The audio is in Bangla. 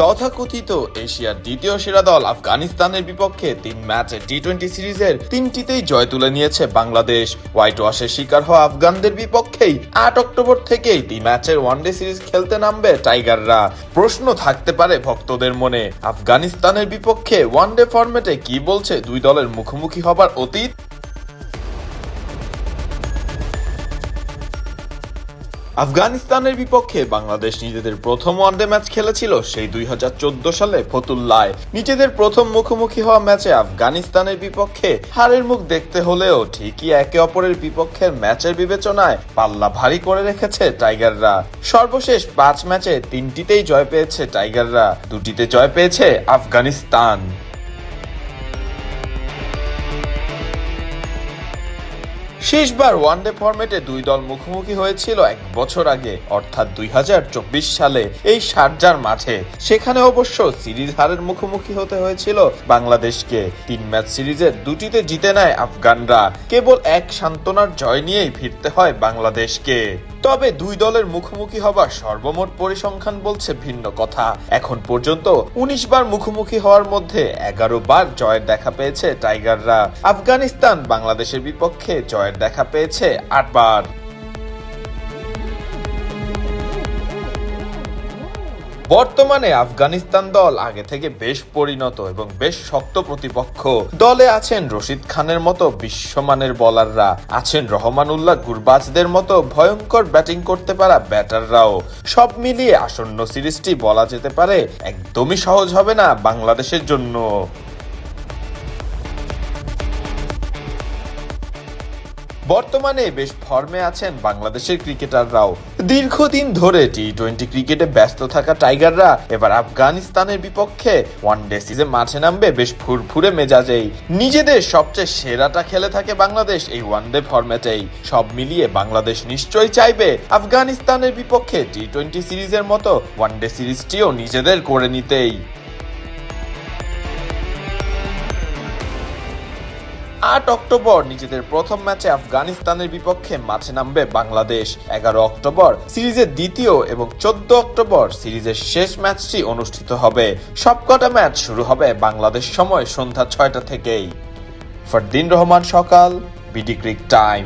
তথাকথিত এশিয়ার দ্বিতীয় সেরা দল আফগানিস্তানের বিপক্ষে তিন ম্যাচে টি টোয়েন্টি সিরিজের তিনটিতেই জয় তুলে নিয়েছে বাংলাদেশ। হোয়াইট ওয়াশের শিকার হওয়া আফগানদের বিপক্ষেই আট অক্টোবর থেকেই তিন ম্যাচের ওয়ানডে সিরিজ খেলতে নামবে টাইগাররা। প্রশ্ন থাকতে পারে ভক্তদের মনে, আফগানিস্তানের বিপক্ষে ওয়ানডে ফরম্যাটে কি বলছে দুই দলের মুখোমুখি হবার অতীত? আফগানিস্তানের বিপক্ষে বাংলাদেশ নিজেদের প্রথম ওয়ানডে ম্যাচ খেলেছিল সেই দুই হাজার চোদ্দ সালে ফতুল্লায়। নিজেদের প্রথম মুখোমুখি হওয়া ম্যাচে আফগানিস্তানের বিপক্ষে হারের মুখ দেখতে হলেও ঠিকই একে অপরের বিপক্ষের ম্যাচের বিবেচনায় পাল্লা ভারী করে রেখেছে টাইগাররা। সর্বশেষ পাঁচ ম্যাচে তিনটিতেই জয় পেয়েছে টাইগাররা। দুটিতে জয় পেয়েছে আফগানিস্তান। শেষবার ওয়ানডে ফরম্যাটে দুই দল মুখোমুখি হয়েছিল এক বছর আগে, অর্থাৎ দুই হাজার চব্বিশ সালে এই শারজার মাঠে। সেখানে অবশ্য সিরিজ হারের মুখোমুখি হতে হয়েছিল বাংলাদেশকে। তিন ম্যাচ সিরিজের দুটিতে জিতে নেয় আফগানরা। কেবল এক সান্ত্বনার জয় নিয়েই ফিরতে হয় বাংলাদেশকে। তবে দুই দলের মুখোমুখি হবার সর্বমোট পরিসংখ্যান বলছে ভিন্ন কথা। এখন পর্যন্ত উনিশ বার মুখোমুখি হওয়ার মধ্যে এগারো বার জয়ের দেখা পেয়েছে টাইগাররা। আফগানিস্তান বাংলাদেশের বিপক্ষে জয়ের দেখা পেয়েছে আটবার বর্তমানে আফগানিস্তান দল আগে থেকে বেশ পরিণত এবং বেশ শক্ত প্রতিপক্ষ। দলে আছেন রশিদ খানের মতো বিশ্বমানের বলাররা, আছেন রহমানুল্লাহ গুরবাজদের মতো ভয়ঙ্কর ব্যাটিং করতে পারা ব্যাটাররাও। সব মিলিয়ে আসন্ন সিরিজটি বলা যেতে পারে একদমই সহজ হবে না বাংলাদেশের জন্য। বর্তমানে বেশ ফর্মে আছেন বাংলাদেশের ক্রিকেটাররাও। দীর্ঘদিন ধরে টি টোয়েন্টি ক্রিকেটে ব্যস্ত থাকা টাইগাররা এবার আফগানিস্তানের বিপক্ষে ওয়ানডে সিজে মাঠে নামবে বেশ ফুরফুরে মেজাজেই। নিজেদের সবচেয়ে সেরাটা খেলে থাকে বাংলাদেশ এই ওয়ানডে ফরম্যাটেই সব মিলিয়ে বাংলাদেশ নিশ্চয়ই চাইবে আফগানিস্তানের বিপক্ষে টি টোয়েন্টি সিরিজের মতো ওয়ানডে সিরিজটিও নিজেদের করে নিতেই। আট অক্টোবর নিজেদের প্রথম ম্যাচে আফগানিস্তানের বিপক্ষে মাঠে নামবে বাংলাদেশ। এগারো অক্টোবর সিরিজের দ্বিতীয় এবং চোদ্দ অক্টোবর সিরিজের শেষ ম্যাচটি অনুষ্ঠিত হবে। সবকটা ম্যাচ শুরু হবে বাংলাদেশ সময় সন্ধ্যা ছয়টা থেকেই। ফরদিন রহমান সকাল, বিডি ক্রিক টাইম।